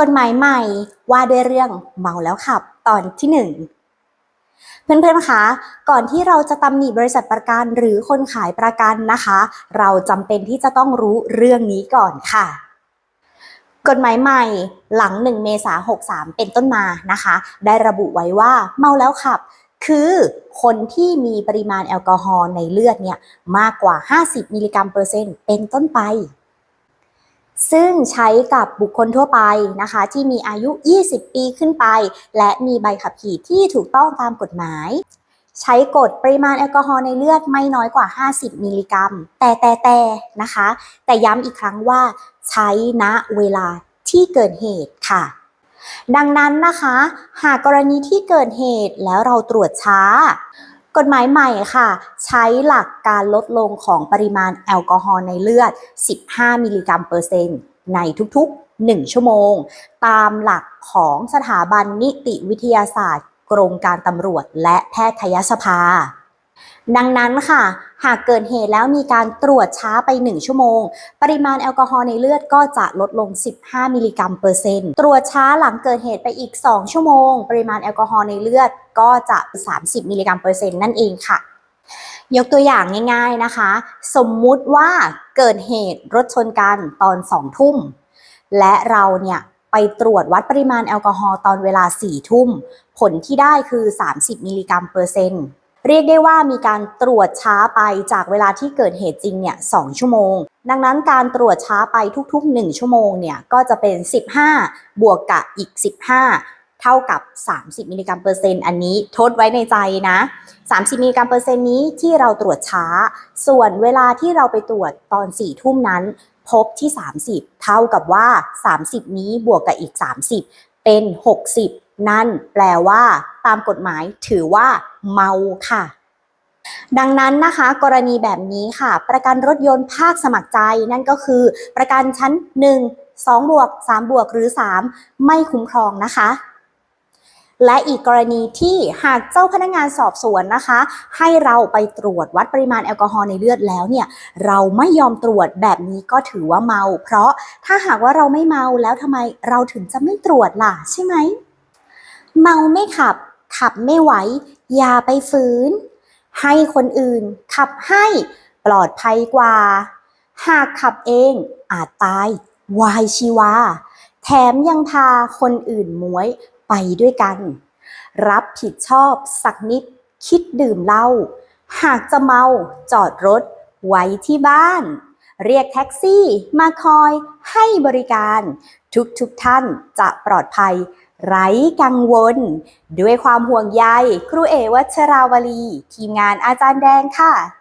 กฎหมายใหม่ว่าด้วยเรื่องเมาแล้วขับตอนที่หนึ่งเพื่อนๆคะก่อนที่เราจะตำหนิบริษัทประกันหรือคนขายประกันนะคะ เราจำเป็นที่จะต้องรู้เรื่องนี้ก่อนค่ะกฎหมายใหม่หลัง 1 เมษายน63 เป็นต้นมานะคะ ได้ระบุไว้ว่าเมาแล้วขับ คือคนที่มีปริมาณแอลกอฮอล์ในเลือดเนี่ยมากกว่า 50 มิลลิกรัมเปอร์เซ็นต์เป็นต้นไป ซึ่งใช้กับบุคคลทั่วไปนะคะ ที่มีอายุ 20 ปีขึ้นไป และมีใบขับขี่ที่ถูกต้องตามกฎหมาย ใช้กฎปริมาณแอลกอฮอล์ในเลือดไม่น้อยกว่า 50 มิลลิกรัม แต่แต่แต่นะคะ แต่ย้ำอีกครั้งว่าใช้ณเวลาที่เกิดเหตุค่ะดังนั้นนะคะ หากกรณีที่เกิดเหตุแล้วเราตรวจช้า กฎหมายใหม่ค่ะ ใช้หลักการลดลงของปริมาณแอลกอฮอล์ในเลือด 15 มิลลิกรัมเปอร์เซ็นต์ในทุกๆ 1 ชั่วโมง ตามหลักของสถาบันนิติวิทยาศาสตร์ กรมการตำรวจและแพทยสภา ดังนั้นค่ะ หากเกิดเหตุแล้วมีการตรวจช้าไป 1 ชั่วโมง ปริมาณแอลกอฮอล์ในเลือดก็จะลดลง 15 มิลลิกรัมเปอร์เซ็นต์ ตรวจช้าหลังเกิดเหตุไปอีก 2 ชั่วโมง ปริมาณแอลกอฮอล์ในเลือดก็จะ 30 มิลลิกรัมเปอร์เซ็นต์นั่นเองค่ะ ยกตัวอย่างง่ายๆนะคะ สมมุติว่าเกิดเหตุรถชนกันตอน 2 ทุ่ม และเราเนี่ยไปตรวจวัดปริมาณแอลกอฮอล์ตอนเวลา 4 ทุ่ม ผลที่ได้คือ 30 มิลลิกรัมเปอร์เซ็นต์ เรียกได้ว่ามีการตรวจช้าไปจากเวลาที่เกิดเหตุจริงเนี่ย2ชั่วโมง ดังนั้นการตรวจช้าไปทุกๆ 1 ชั่วโมงเนี่ยก็จะเป็น 15 บวกกับอีก 15 เท่ากับ 30 มิลลิกรัมเปอร์เซ็นต์อันนี้ทดไว้ในใจนะ 30 มิลลิกรัมเปอร์เซ็นต์นี้ที่เราตรวจช้า ส่วนเวลาที่เราไปตรวจตอน4ทุ่มนั้น พบที่ 30 เท่ากับว่า 30 นี้บวกกับอีก 30 เป็น 60 นั่นแปลว่า ตามกฎหมายถือว่า เมาค่ะ ดังนั้นนะคะ กรณีแบบนี้ค่ะ ประกันรถยนต์ภาคสมัครใจนั่นก็คือ ประกันชั้น 1 2บวก3บวกหรือ 3 ไม่คุ้มครองนะคะและอีกกรณีที่หากเจ้าพนักงานสอบสวนนะคะ ให้เราไปตรวจวัดปริมาณแอลกอฮอล์ในเลือดแล้วเนี่ย เราไม่ยอมตรวจแบบนี้ก็ถือว่าเมา เพราะถ้าหากว่าเราไม่เมาแล้วทำไมเราถึงจะไม่ตรวจล่ะใช่ไหม เมาไม่ขับ ขับไม่ไหว อย่าไปฝืน ให้คนอื่น ขับให้ปลอดภัยกว่า หากขับเองอาจตายวายชีวา แถมยังพาคนอื่นมวยไปด้วยกัน รับผิดชอบสักนิดคิดดื่มเหล้าหากจะเมาจอดรถไว้ที่บ้าน เรียกแท็กซี่มาคอยให้บริการ ทุกทุกท่านจะปลอดภัย ไร้กังวล ด้วยความห่วงใย ครูเอวัชราวลี ทีมงานอาจารย์แดงค่ะ